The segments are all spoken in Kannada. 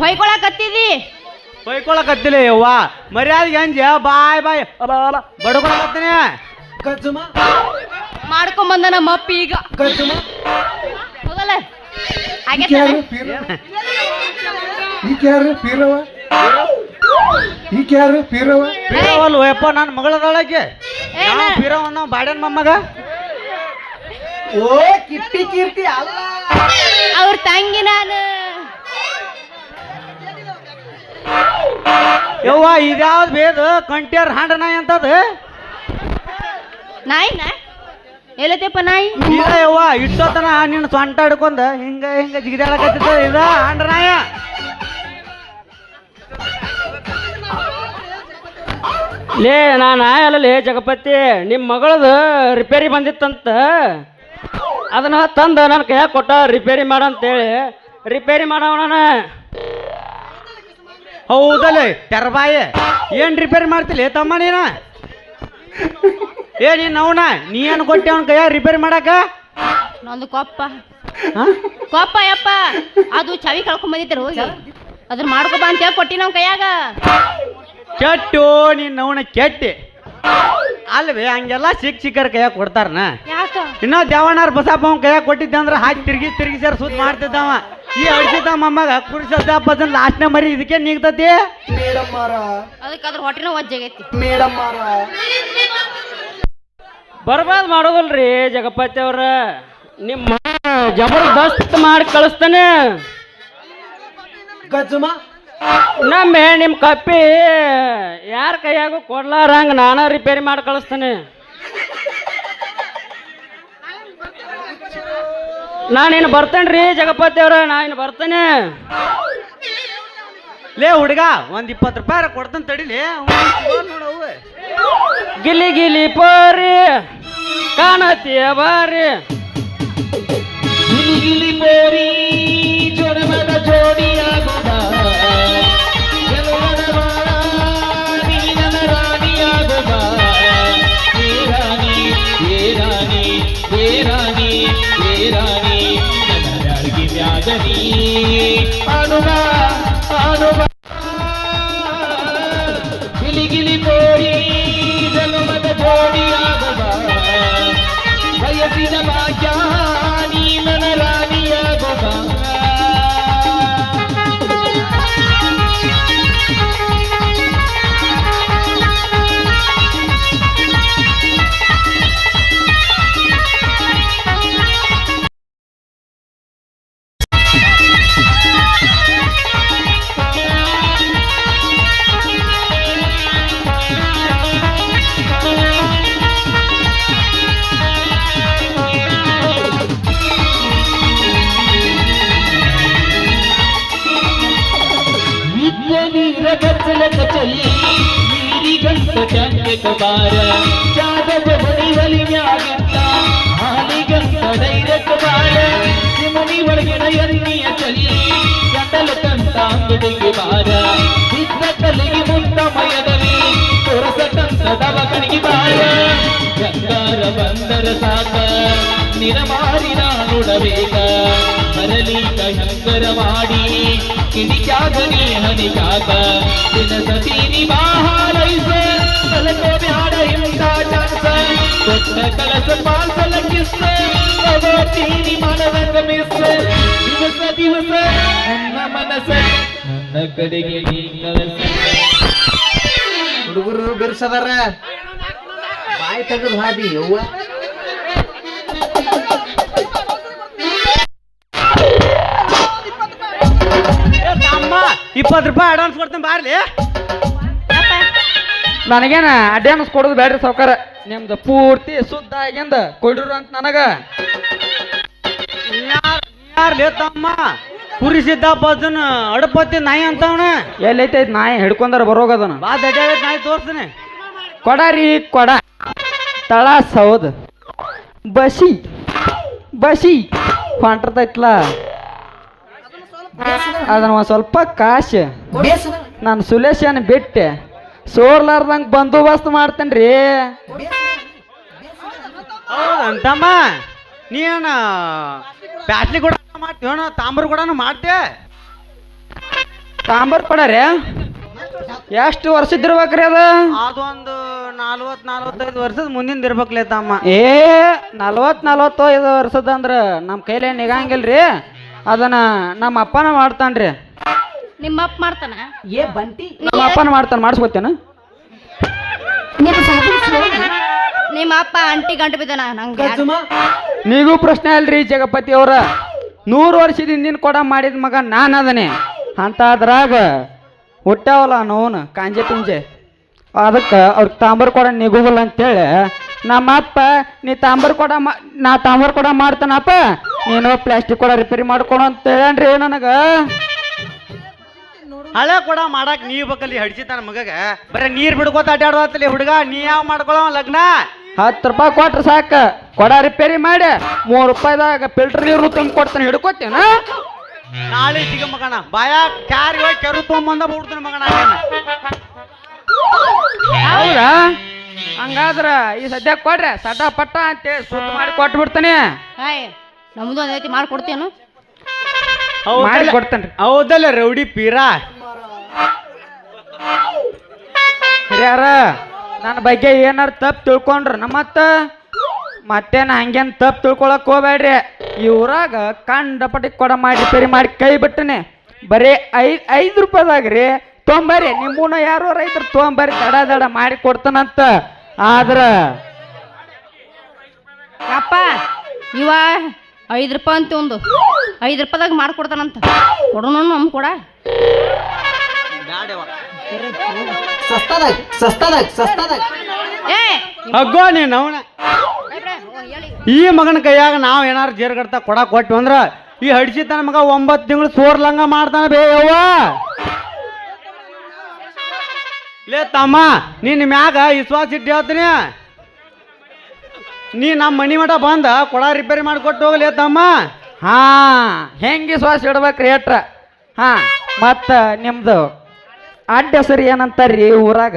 ಹೊಯ್ಕೊಳಕತ್ತಿದಿ? ಹೊಯ್ಕೊಳಕತ್ತಿಲ್ಲ ಯವ್ವ. ಮರ್ಯಾದೆಗೆ ಅಂಜ ಬಾಯ್ ಬಾಯ್. ಬಡ್ಕೊಳಕತ್ತೀನಿ. ಗಜ್ಜುಮ ಮಾಡ್ಕೊಂಬಂದ ನಮ್ಮ ಅಪ್ಪ ಈಗ. ಗಜ್ಜುಮ ಹೋಗಲ್ಲ. ಹಾಗೆ ಯಾರು ಪೀರವ ಈಕೆ ಯಾರು ಪೀರವ ಈಕೆ ಯಾರು ಪೀರವ ಪೀರವಲ್ವ ಯಪ್ಪ ನನ್ನ ಮಗಳದೊಳಗೆ. ಪೀರವ ನಾವು ಬಾಡ್ಯನ್ ಮೊಮ್ಮಗ. ಓ ಕಿಟ್ಟಿ ಕೀರ್ತಿ ಅಲ್ಲ. ಅವ್ರ ತಂಗಿ ನಾನು. ಯವ್ವ ಇದ್ಯಾವ್ದು ಬೇದ ಕಂಟ್ಯಾರ್ ಹಾಂಡ ನಾಯಿ ಅಂತದ? ನಾ ಎಲ್ಲತ್ತಪ್ಪ ನಾಯಿ? ಇಲ್ಲ ಯವ್ವ ಇಟ್ಟೋತನ ನಿನ್ನ ಸೊಂಟ ಹಿಡ್ಕೊಂಡ. ಹಿಂಗ ಹಿಂಗ ಜಿಗಿದಾಡಕತ್ತಿದ್ದ ಇದ ಹಾಂಡ ನಾಯ. ಲೇ ನಾನು ಅಲ್ಲಲೇ ಜಗಪತಿ. ನಿಮ್ಮ ಮಗಳದು ರಿಪೇರಿ ಬಂದಿತ್ತಂತ. ಅದನ್ನ ತಂದು ನನ್ನ ಕೈಯಾಗ ಕೊಟ್ಟ ರಿಪೇರಿ ಮಾಡಂತೇಳಿ. ರಿಪೇರಿ ಮಾಡವಣ ಹೌದಲ್ಲ ಟರ್ಬಾಯ ಏನ್ ರಿಪೇರಿ ಮಾಡ್ತಿಲ್ಲ? ತಮ್ಮ ನೀನ? ಏ ನೀನ್ ಅವನ? ನೀ ಏನ್ ಕೊಟ್ಟೆ ಅವನ ಕೈಯ ರಿಪೇರಿ ಮಾಡಾಕ? ನಂದು ಕೊಪ್ಪ? ಕೊಪ್ಪ ಯಪ್ಪ. ಅದು ಚವಿ ಕಳ್ಕೊಂಡ್ ಬಂದಿದ್ರು ಹೋಗಿ. ಅದ್ರ ಮಾಡ್ಕೊಬಾ ಅಂತ ಹೇಳಿ ಕೊಟ್ಟಿನ ಕೈಯಾಗ. ಕೆಟ್ಟು ನೀನ್ ಅವನ ಕೆಟ್ಟಿ. ಅಲ್ವೇ ಹಂಗೆಲ್ಲ ಸಿಕ್ ಸಿಕ್ಕರ ಕೈಯಾಗ ಕೊಡ್ತಾರನ? ಯಾಕ? ಇನ್ನ ದೇವಣ್ಣಾರ್ ಬಸಪ್ಪ ಅವ್ನ ಕೈಯಾಗ ಕೊಟ್ಟಿದ್ದೆ ಅಂದ್ರೆ ಹಾಕಿ ತಿರ್ಗಿ ತಿರ್ಗಿ ಸೇರ್ ಸುತ್ತ ಮಾಡ್ತಿದ್ದವ. ಈ ಅಡ್ಸಿದ ಮೊಮ್ಮಗ ಕುರ್ಸದ ಬದನ್ ಲಾಸ್ಟ್ನೇ ಮರಿ ಇದಕ್ಕೆ ನೀಗ್ತತಿ? ಮೇಡಮ್ ಮಾರ ಅದಕ್ಕೆ ಅದ್ರ ಹೊಟ್ಟೆನ ಒಜ್ಜಾಗೈತಿ ಮೇಡಮ್ ಮಾರ ಬರ್ಬಾದ್ ಮಾಡೋದಲ್ರಿ ಜಗಪತಿ ಅವ್ರ. ನಿಮ್ಮ ಜಬರ್ದಸ್ತ್ ಮಾಡಿ ಕಳಿಸ್ತಾನೆ. ಗಜ್ಜುಮ ನಮ್ಮೆ ನಿಮ್ಮ ಕಪ್ಪಿ ಯಾರ ಕೈಯಾಗೂ ಕೊಡ್ಲಾರಂಗ ನಾನ ರಿಪೇರಿ ಮಾಡಿ ಕಳಿಸ್ತಾನೆ. ನಾನಿನ್ನು ಬರ್ತೇನ್ರಿ ಜಗಪತಿ ಅವ್ರ? ನಾನು ಬರ್ತೇನೆ. ಲೇ ಹುಡುಗ ಒಂದ್ ಇಪ್ಪತ್ತು ರೂಪಾಯಿ ಕೊಡ್ತಾನೆ ತಡಿಲಿ? ನೋಡವು ಗಿಲಿ ಗಿಲಿ ಪೋರಿ ಕಾಣತಿಯ ಬಾರಿ. ಗಿಲಿ ಗಿಲಿ ಮೋರಿ ಜೋಡಮದ ಕಚಲಿ ನೀರಿ ಗಂಟ ಬಂದರ ಸಾಕ ನಿರಮಾರಿ ನಾನುಡಬೇಕ ಮರಲೀಕ ಹಂಗರ ಮಾಡಿ ಕಿಡಿಕ್ಯಾಗ ಹನಿ ಹನಿಗಾಕ ದಿನ ಸತಿ ಬಾಹಾರೈಸ ಕಲಕೋ ಬ್ಯಾಡ ಕಲಸ ಹುಡುಗರು ಬಿರ್ಸದಾರ? ಬಾಯಿ ತೆಗೆದು ಹಾದಿ ಯವ್ವ. ಇಪ್ಪತ್ತು ರೂಪಾಯಿ ಅಡ್ವಾನ್ಸ್ ಕೊಡ್ತೇನೆ ಬಾರ್ಲಿ. ನನಗೇನ ಅಡ್ವಾನ್ಸ್ ಕೊಡೋದು ಬೇಡ್ರಿ ಸಾವ್ಕಾರ. ನಿಮ್ದು ಪೂರ್ತಿ ಶುದ್ಧ ಆಗಿಂದ ಕೊಡ್ರು ಅಂತ ನನಗ. ಯಾರ್ಲಿ ತಮ್ಮ ಕುರಿಸಿದ್ದ ಬದನ್ ಅಡಪತ್ತಿ ನಾಯಿ ಅಂತವನ. ಎಲ್ಲೈತೆ ನಾಯಿ ಹಿಡ್ಕೊಂಡಾರ ಬರೋಗದನ. ಬಾ ದಡ್ಡ ನಾಯಿ ತೋರ್ಸ್ತಾನೆ. ಕೊಡ ರೀ ಕೊಡ. ತಳ ಸೌದ್. ಬಸಿ ಬಸಿ ಹೊಂಟರ್ತೈತ್ಲ. ಅದನ್ನ ಒಂದು ಸ್ವಲ್ಪ ಕಾಶ್. ನಾನು ಸುಲೇಶನ್ ಬಿಟ್ಟೆ. ಸೋರ್ಲಾರ್ದಂಗ್ ಬಂದೋಬಸ್ತ್ ಮಾಡ್ತೇನ್ರಿ ಹೌದಂತಮ್ಮ ನೀನ ಬ್ಯಾಟ್ಲಿ ಕೂಡ ಮಾಡ್ತೀವಣ ತಾಮ್ರ ಕೂಡ ಮಾಡ್ತೆ? ತಾಂಬರ್ ಕೊಡರಿ ಎಷ್ಟು ವರ್ಷದಿರ್ಬೇಕ್ರಿ ಅದ? ಅದೊಂದು ನಲ್ವತ್ ನಲ್ವತ್ತೈದು ವರ್ಷದ ಮುಂದಿನ ಇರ್ಬೇಕ್ಲೇ ತಮ್ಮ. ಏ ನಲ್ವತ್ ನಲ್ವತ್ತೈದು ವರ್ಷದ ಅಂದ್ರ ನಮ್ಮ ಕೈಲೇ ನಿಗಂಗಿಲ್ರಿ ಅದನ್ನ ನಮ್ಮ ಅಪ್ಪನ ಮಾಡ್ತಾನ್ರಿ. ನಿಮ್ಮ ಅಪ್ಪ ಮಾಡ್ತಾನ? ಏ ಬಂತಿ ನಮ್ಮ ಅಪ್ಪನ ಮಾಡ್ತಾನ ಮಾಡಿಸ್ಕೊತೇನ? ನಿಮ್ಮ ಅಪ್ಪ ಅಂಟಿ ಗಂಟು ಬಿದ್ದಾನ ನಂಗೆ? ನೀಗೂ ಪ್ರಶ್ನೆ ಅಲ್ರಿ ಜಗಪತಿ ಅವ್ರ. ನೂರು ವರ್ಷದ ಹಿಂದಿನ ಕೊಡ ಮಾಡಿದ ಮಗ ನಾನು ಅದನೆ. ಅಂತ ಅದ್ರಾಗ ಹುಟ್ಟಾವಲ್ಲ ನೋನು ಕಾಂಜೆ ಪಿಂಜೆ. ಅದಕ್ಕೆ ಅವ್ರಿಗೆ ತಾಂಬರ್ ಕೊಡ ನಿಗುವಲ್ಲ ಅಂತೇಳಿ ನಮ್ಮ ಅಪ್ಪ ನೀ ತಾಂಬರ್ ಕೊಡ ಮಾ ನಾ ತಾಂಬರ್ ಕೊಡ ಮಾಡ್ತಾನಪ್ಪ. ನೀನು ಪ್ಲಾಸ್ಟಿಕ್ ಕೊಡ ರಿಪೇರಿ ಮಾಡ್ಕೊಡು ಅಂತ ಹೇಳನ್ರಿ ನನಗೆ. ಹಳೆ ಕೊಡ ಮಾಡಕ್ ನೀವ್ ಬೇಕಲ್ಲಿ ಹಡ್ಸಿತಾನ ಮಗಗ. ಬರೀ ನೀರ್ ಬಿಡ್ಕೋತ ಅಡ್ಡಾಡ್ವತ್ತಲ್ಲಿ ಹುಡುಗ ನೀ ಯಾವ ಮಾಡ್ಕೊಳವ ಲಗ್ನ? ಹತ್ತು ರೂಪಾಯಿ ಕೊಟ್ರೆ ಸಾಕು. ಕೊಡ ರಿಪೇರಿ ಮಾಡಿ. ಮೂರು ರೂಪಾಯಿದಾಗ ಫಿಲ್ಟರ್ ನೀರು ತುಂಬ ಕೊಡ್ತೇನೆ ಹಿಡ್ಕೋತೇನ? ನಾಳೆ ಸಿಗ ಮಗಣ ಬಾಯ ಕ್ಯಾರಿ ಹೋಗಿ ಕೆರು ತೊಗೊಂಬಂದ ಬಿಡ್ತಾನ ಮಗಣ. ಹೌದಾ? ಹಂಗಾದ್ರ ಈ ಸದ್ಯ ಕೊಡ್ರಿ ಸಟ ಪಟ್ಟ ಅಂತೇಳಿ ಸುತ್ತ ಮಾಡಿ ಕೊಟ್ಟು ಬಿಡ್ತಾನೆ ನಮ್ದು ಅದೇ ಮಾಡಿ ಮಾಡ್ಕೊಡ್ತೇನು. ಮಾಡಿ ಹೌದಲ್ಲ ಕೊಡ್ತೇನ್ರಿ ಹೌದಲ್ಲ ರೌಡಿ ಪೀರಾ? ಯಾರ ನನ್ನ ಬಗ್ಗೆ ಏನಾರು ತಪ್ಪು ತಿಳ್ಕೊಂಡ್ರ ನಮ್ಮತ್ತ ಮತ್ತೇನು ಹಂಗೇನು ತಪ್ಪು ತಿಳ್ಕೊಳಕ್ ಹೋಗ್ಬೇಡ್ರಿ. ಇವ್ರಾಗ ಊರಾಗ ಕಂಡಪಟ್ಟಿ ಕೊಡ ಮಾಡಿ ಸರಿ ಮಾಡಿ ಕೈ ಬಿಟ್ಟನೆ. ಬರೀ ಐದು ಐದು ರೂಪಾಯಿದಾಗ್ರಿ ತೊಂಬರ್ರಿ ನಿಮ್ಮನ್ನ ಯಾರೋ ರೈತರು ತೊಂಬರಿ ದಡ ದಡ ಮಾಡಿ ಕೊಡ್ತಾನಂತ. ಆದ್ರ ಅಪ್ಪ ಇವ ಐದು ರೂಪಾಯಿ ಅಂತ ಒಂದು. ಐದು ರೂಪಾಯಿದಾಗ ಮಾಡ್ಕೊಡ್ತಾನಂತ. ಕೊಡೋಣ ನಮ್ಮ ಕೊಡ. ಸಸ್ತಾದಾಗ ಸಸ್ತಾದಾಗ ಸಸ್ತಾದಾಗ. ಏ! ಹಗ್ಗೋ ನೀನು ಅವನ. ಈ ಮಗನ ಕೈಯಾಗ ನಾವ್ ಏನಾರು ಜೇರ್ಗಡ್ತ ಕೊಡ ಕೊಟ್ಟು ಅಂದ್ರ ಈ ಹಡ್ಸಿತಾನ ಮಗ ಒಂಬತ್ತು ತಿಂಗಳು ಸೋರ್ಲಂಗ ಮಾಡ್ತಾನ ಬೇ ಯವ್ವ. ಲೇ ತಮ್ಮ ನಿನ್ನ ಮ್ಯಾಗ ವಿಶ್ವಾಸ ಇಟ್ಟು ಹೇಳ್ತೀನಿ ನೀ ನಮ್ಮ ಮನಿ ಮಠ ಬಂದ ಕೊಡ ರಿಪೇರಿ ಮಾಡಿಕೊಟ್ಟು ಹೋಗ್ಲೇ ತಮ್ಮ ಹಾ ಹೆಂಗೆ ಶ್ವಾಸ ಇಡ್ಬೇಕ್ರಿ ಹೇಟ್ರ ಹಾ ಮತ್ತ ನಿಮ್ದು? ಅಡ್ಡ ಹೆಸರು ಏನಂತಾರ್ರಿ ಊರಾಗ?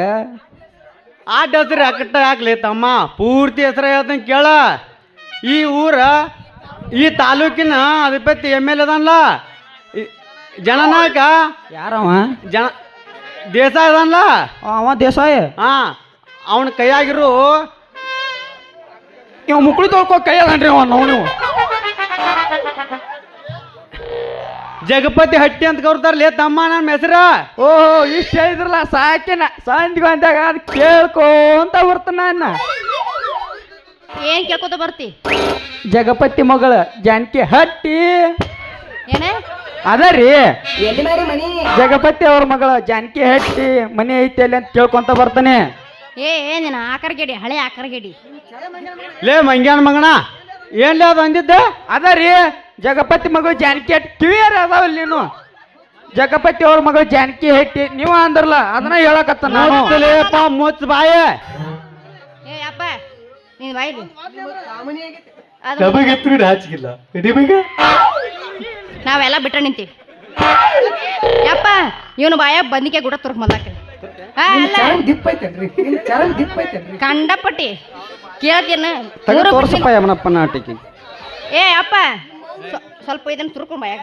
ಅಡ್ಡ ಹೆಸರು ಅಕ್ಕಟ್ಟ ಆಗ್ಲಿ ತಮ್ಮ? ಪೂರ್ತಿ ಹೆಸರು ಹೇಳ್ತೀನಿ ಕೇಳ. ಈ ಊರ ಈ ತಾಲೂಕಿನ ಅಧಿಪತಿ ಎಂ ಎಲ್ ಅದನ್ಲ ಜನನಾಯಕ? ಯಾರವ? ಜನ ದೇಸಾಯಿ ಅದನ್ಲ ಅವ ದೇಸಾಯಿ? ಹಾ ಅವನ ಕೈಯಾಗಿರು ಇವ ಮುಕ್ಳು ತೊಳ್ಕೊ ಕೈ ಅದನ್ರಿ ಅವ ನಾವು ನೀವು. ಜಗಪತಿ ಹಟ್ಟಿ ಅಂತ ಕರ್ತಾರಲೇ ತಮ್ಮ ನನ್ನ ಹೆಸರ. ಓಹೋ ಇಷ್ಟ ಹೇಳಿದ್ರಲ್ಲ ಸಾಕಿನ. ಸಂಧಿಗೆ ಅಂದಾಗ ಅದು ಕೇಳ್ಕೊಂತ ಬರ್ತಾನ ಅನ್ನ ಏನ್ ಕೇಳ್ಕೊತ ಬರ್ತಿ? ಜಗಪತಿ ಮಗಳ ಜಾನಕಿ ಹಟ್ಟಿ. ಏನೇ? ಅದ ರೀ. ಎಲ್ಲಿ ಮಾರಿ ಮನಿ? ಜಗಪತಿ ಅವ್ರ ಮಗಳ ಜಾನಕಿ ಹಟ್ಟಿ ಮನೆ ಐತಿ ಅಲ್ಲಿ ಅಂತ ಕೇಳ್ಕೊಂತ ಬರ್ತಾನೆ. ಏ ಏನಿನ ಆಕರ್ಗೆಡಿ ಹಳೆ ಆಕರ್ಗೆಡಿ. ಲೇ ಮಂಗ್ಯಾನ ಮಂಗಣ ಏನ್ಲೇ ಅದು ಅಂದಿದ್ದೆ? ಅದ ರೀ ಜಗಪತಿ ಮಗಳು ಜಾನಕಿ ಹಟ್ಟಿ ಕಿವಿಯರ್ ಅದಾವಲ್ಲ ನೀನು. ಜಗಪತಿ ಅವ್ರ ಮಗಳು ಜಾನಕಿ ಹೆಟ್ಟಿ ನೀವು ಅಂದ್ರಲ್ಲ ಅದನ್ನ ಹೇಳಕತ್ತ ನಾನು. ಮುಚ್ಚಲೇಪ್ಪ ಮುಚ್ಚ ಬಾಯ. ಏ ಅಪ್ಪ ನೀನ್ ಬಾಯಿಲಿ ಅದು ನಿಮಗೆ ನಾವೆಲ್ಲ ಬಿಟ್ಟ ನಿಂತೀವಿ. ಯಪ್ಪ ಇವನು ಬಾಯ ಬಂದಿಕೆ ಗುಡ ತುರ್ಕ್ ದಿಪ್ಪ ಐತೇನ್ರಿ? ನಿಮ್ ಚರಂ ದಿಪ್ಪ ಐತೇನ್ರಿ? ಕಂಡಪಟ್ಟಿ. ಕೇಳ್ತೀನ. ತಗ ತೋರ್ಸಪ್ಪ ಯಮನಪ್ಪ ನಾಟಿಕೆ ಏ ಅಪ್ಪ. ಸ್ವ- ಸ್ವಲ್ಪ ಇದನ್ನ ತುರ್ಕೊಂಡು ಬಾಯಾಗ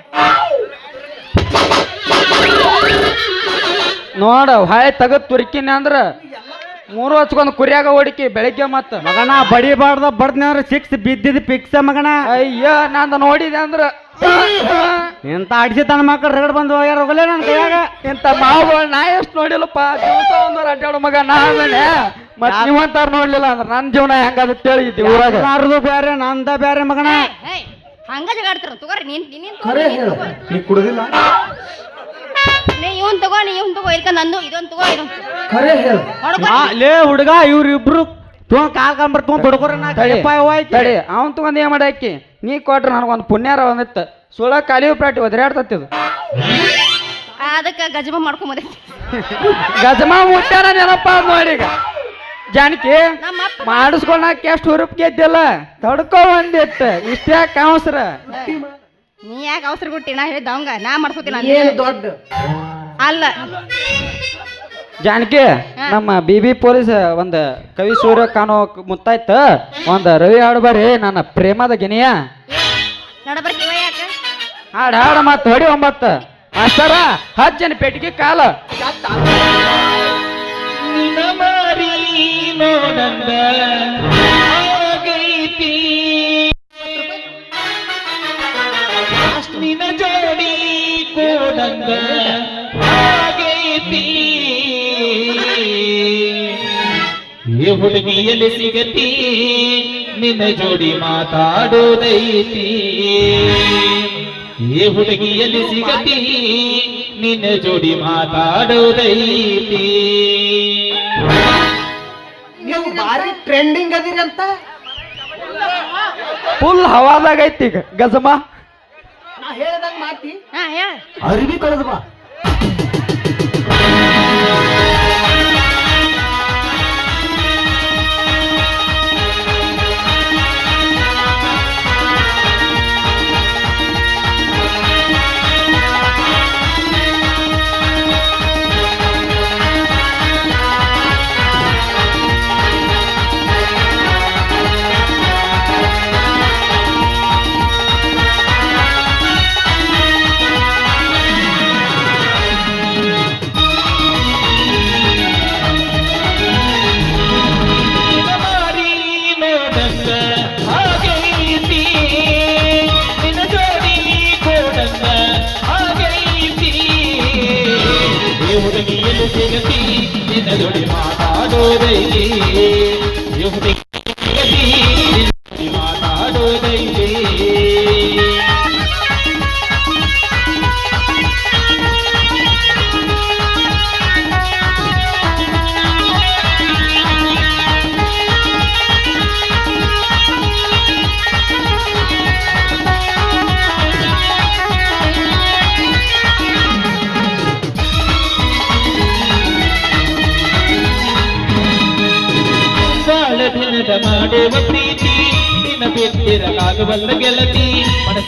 ನೋಡ ಹಾಯ್ ತಗದ್ ತುರ್ಕಿನ ಅಂದ್ರ ಮೂರು ಹಚ್ಕೊಂಡ್ ಕುರಿಯಾಗ ಹೊಡಿಕಿ ಬೆಳಿಗ್ಗೆ ಮತ್ತ. ಮಗನ ಬಡಿಬಾರ್ದ ಬಡ್ದ್ನಿ ಅಂದ್ರೆ ಸಿಕ್ಸ್ ಬಿದ್ದಿದ್ ಪಿಕ್ಸ ಮಗನ. ಅಯ್ಯ ನಂದು ನೋಡಿದೆ ಅಂದ್ರ. ಎಂತ ಅಡ್ಸಿ ತನ್ನ ಮಕ್ಕಳು ರಗಡ್ ಬಂದು ಹೋಗ್ಯಾರ ಹೋಗಲೇ ನನ್ನ ಕೈಯಾಗ. ಎಂತ ಮಾವುಗಳು ನಾ ಎಷ್ಟು ನೋಡಿಲ್ಲಪ್ಪ. ದಿವಸ ಒಂದರ ಅಡ್ಡಾಡೋ ಮಗ ನಾ ಆಮೇಲೆ ಮತ್ ನೀವಂತಾರ ನೋಡ್ಲಿಲ್ಲ ಅಂದ್ರ ನನ್ನ ಜೀವನ ಹೆಂಗದ ತಿಳಿದಿದ್ದಿ ಊರಾಗ. ಯಾರ್ದು ಬೇರೆ ನಂದ ಬೇರೆ ಮಗನ. ಹಂಗ ಜಗಾಡ್ತಾರ ತಗೋರಿ ನೀನ್ ನೀನ್ ಕುಡುದಿಲ್ಲ. ನೀ ಇವನ್ ತಗೋ ನೀ ಇವನ್ ತಗೋ ಇಲ್ಕ ನಂದು ಇದೊಂದ್ ತಗೋ ಇದೊಂದ್. ಖರೆ ಹೇಳು. ಆ, ಲೇ ಹುಡುಗ ಇವ್ರಿಬ್ರು ತೋ ಕಾಲ್ ಕಂಬರ್ ತೊಗೊಂಡ್ ಬಡ್ಕೋರ ತಡಿ ತಡಿ. ಅವನ್ ತಗೊಂಡ್ ಏನ್ ಮಾಡಾಕಿ? ನೀ ಕೊಟ್ರ ನನಗೊಂದು ಪುಣ್ಯಾರ ಒಂದಿತ್ತ. ಸುಳ ಖಾಲಿ ಪ್ರಾಟಿ ಒದರಾಡ್ತತ್ತಿದು ಅದಕ್ಕೆ ಗಜಮ ಮಾಡ್ಕೊಂಬದೆ ಗಜಮಾ ಮುಟ್ಟಾರ ನೆನಪ ನೋಡಿ ಈಗ. ಜಾನಕಿ ನಮ್ಮ ಮಾಡಿಸ್ಕೊಳಕ್ ಎಷ್ಟು ಹುರುಪ್ ಗೆದ್ದಿಲ್ಲ ತಡ್ಕೊ ಒಂದಿತ್ತು. ಇಷ್ಟ್ಯಾಕ ಅವಸರ ನೀ ಯಾಕೆ ಅವಸರ ಕೊಟ್ಟಿ? ನಾ ಹೇಳಿದ್ದ ಅವಂಗ ನಾ ಮಾಡ್ಕೋತೀನಿ ಏನು ದೊಡ್ಡ? ಅಲ್ಲ. ಜಾನಕಿ ನಮ್ಮ ಬಿ ಬಿ ಪೊಲೀಸ್ ಒಂದು ಕವಿ ಸೂರ್ಯ ಕಾಣೋ ಮುತ್ತಾಯ್ತ? ಒಂದು ರವಿ ಹಾಡು ಬರ್ರಿ ನನ್ನ ಪ್ರೇಮದ ಗಿನಿಯ. ಹಾಡ ಯಾಕ? ಹಾಡು ಹಾಡು ಮತ್ತೆ ಹೊಡಿ ಒಂಬತ್ತ. ಅಷ್ಟರ ಹಚ್ಚನ ಪೆಟ್ಟಿಗೆ ಕಾಲ. ನಿನ ಮಾರಿ ನೋಡಂದ ಕೂಡಂದ ಆಗೈತಿ ಈ ಹುಡುಗಿಯಲ್ಲಿ ಸಿಗತಿ ನಿನ್ನ ಜೋಡಿ ಮಾತಾಡೋದೈತಿ. ಈ ಹುಡುಗಿಯಲ್ಲಿ ಸಿಗತಿ ನಿನ್ನ ಜೋಡಿ ಮಾತಾಡೋದೈತಿ. ನೀವು ಭಾರಿ ಟ್ರೆಂಡಿಂಗ್ ಅದಿರಂತ ಅಂತ? ಫುಲ್ ಹವಾದಾಗ ಐತಿ ಈಗ ಗಜಮ ಹೇಳ್ದಂಗ ಹೇಳ. ಅರ್ಬಿ ಕಳೆದು ಬಾ. ನಿನ್ನ ಜೋಡಿ ಮಾತಾಡೋದೈತಿ ಈ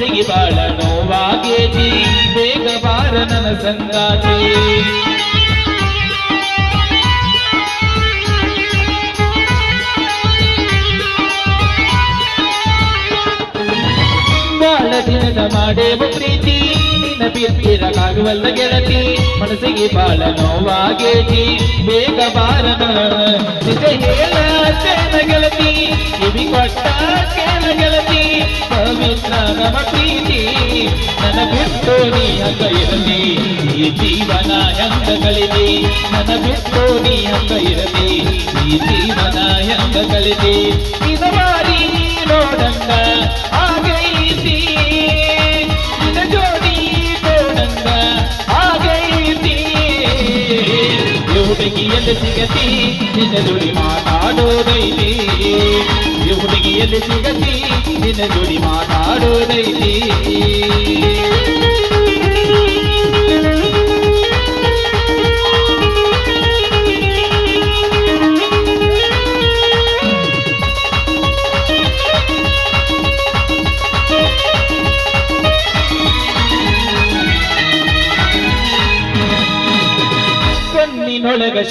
ಮನಸ್ಸಿಗೆ ಬಾಳ ನೋವಾಗೇತಿ ಬೇಗ ಬಾರ ನನ್ನ ಸಂಗಾತಿ. ಬಾಳ ದಿನದ ಮಾಡೇವು ಪ್ರೀತಿ ನಿನ್ನ ಬಿಟ್ಟಿರಲಾಗವಲ್ಲ ಗೆಳತಿ. ಮನಸ್ಸಿಗೆ ಬಾಳ ನೋವಾಗೇತಿ ಬೇಗ ಬಾರನ ನಿಜ ಹೇಳ ಗೆಳತಿ. ಕಿವಿ ಕೊಟ್ಟ ಕೇಳ ಗೆಳತಿ. ಪವಿತ್ರ ನಮ ಪ್ರೀತಿ. ನನ್ನ ಬಿಟ್ಟು ನೀ ಇರಲಿ. ಈ ಜೀವನ ಹೆಂಗ ಕಳಿದಿ ನನ್ನ ಬಿಟ್ಟು ನೀ ಇರಲಿ. ಈ ಜೀವನ ಹೆಂಗ ಕಳಿದಿ ಮಾರಿ ನೋಡಂಗ. ಹುಡುಗಿಯಲ್ಲಿ ಸಿಗತಿ ನಿನ್ನ ಜೋಡಿ ಮಾತಾಡೋದೈತಿ. ಹುಡುಗಿಯಲ್ಲಿ ಸಿಗತಿ ನಿನ್ನ ಜೋಡಿ ಮಾತಾಡೋದೈತಿ.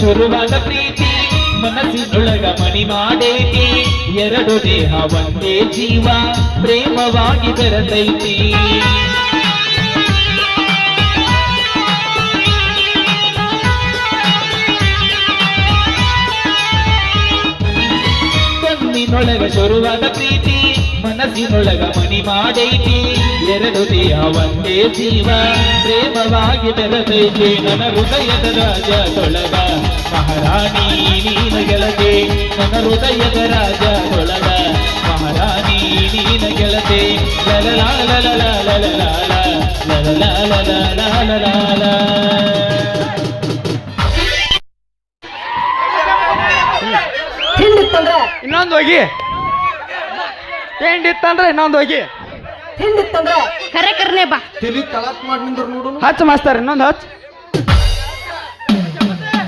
ಶುರುವಾದ ಪ್ರೀತಿ, ಮನಸ್ಸಿನೊಳಗ ಮಣಿ ಮಾಡೇತಿ ಎರಡು ದೇಹ ಒಂದೇ ಜೀವ, ಪ್ರೇಮವಾಗಿ ಬೆರೆತೈತಿ. ಕಣ್ಣಿನೊಳಗ ಶುರುವಾದ ಪ್ರೀತಿ, ಮನಸ್ಸಿನೊಳಗ ಮಣಿ ಮಾಡೈತಿ ಎರಡು ದೇಹ ಒಂದೇ ಜೀವ, ಪ್ರೇಮವಾಗಿ ಬೆರೆತೈತಿ. ನನ್ನ ಹೃದಯದ ರಾಜದೊಳಗ ಮಹಾರಾಣಿ ನೀನ ಗೆಳತೆ ನನ್ನ ಹೃದಯದ ರಾಜ ಕೊಳದ ಮಹಾರಾಣಿ ನೀನ ಗೆಳತೆ ಇನ್ನೊಂದು ಹೋಗಿ ತಿಂಡಿತ್ತಂದ್ರೆ ಇನ್ನೊಂದು ಹೋಗಿ ತಿಂಡಿತ್ತಂದ್ರೆ ಕರೆ ಕರ್ನೆ ಬಾ ತಿಳಿ ತಲಾಕ್ ಮಾಡಿ ನಿಂದ್ರ ನೋಡು ಹಚ್ಚ ಮಾಸ್ತಾರ ಇನ್ನೊಂದು ಹಚ್ಚ